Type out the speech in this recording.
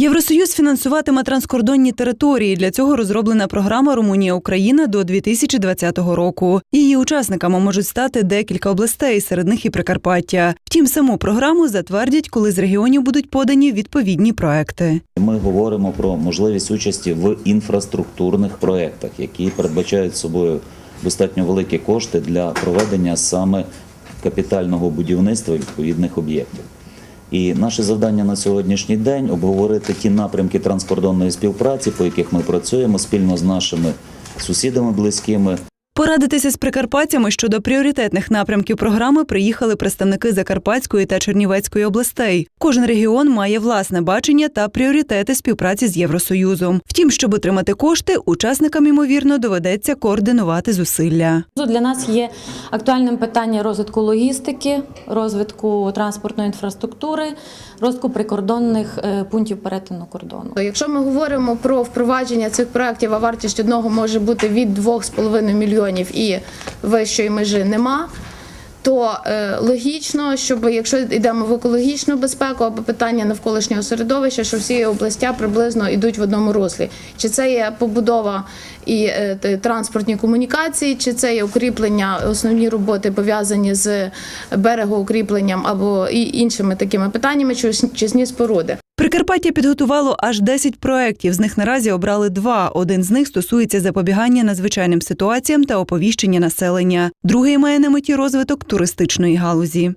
Євросоюз фінансуватиме транскордонні території. Для цього розроблена програма Румунія Україна до 2020 року. Її учасниками можуть стати декілька областей, серед них і Прикарпаття. Втім, саму програму затвердять, коли з регіонів будуть подані відповідні проекти. Ми говоримо про можливість участі в інфраструктурних проєктах, які передбачають собою достатньо великі кошти для проведення саме капітального будівництва відповідних об'єктів. І наше завдання на сьогоднішній день обговорити ті напрямки транскордонної співпраці, по яких ми працюємо спільно з нашими сусідами близькими, Порадитися з прикарпатцями щодо пріоритетних напрямків програми приїхали представники Закарпатської та Чернівецької областей. Кожен регіон має власне бачення та пріоритети співпраці з Євросоюзом. Втім, щоб отримати кошти, учасникам ймовірно доведеться координувати зусилля. Для нас є актуальним питання розвитку логістики, розвитку транспортної інфраструктури, розвитку прикордонних е, пунктів перетину кордону. Якщо ми говоримо про впровадження цих проєктів, а вартість одного може бути від 2,5 мільйонів і вищої межі нема. То е, логічно, щоб якщо йдемо в екологічну безпеку або питання навколишнього середовища, що всі області приблизно йдуть в одному руслі. Чи це є побудова і е, транспортні комунікації, чи це є укріплення, основні роботи пов'язані з берегоукріпленням або і іншими такими питаннями, чи очисні споруди. Прикарпаття підготувало аж 10 проєктів. З них наразі обрали два. Один з них стосується запобігання надзвичайним ситуаціям та оповіщення населення. Другий має на меті розвиток туристичної галузі.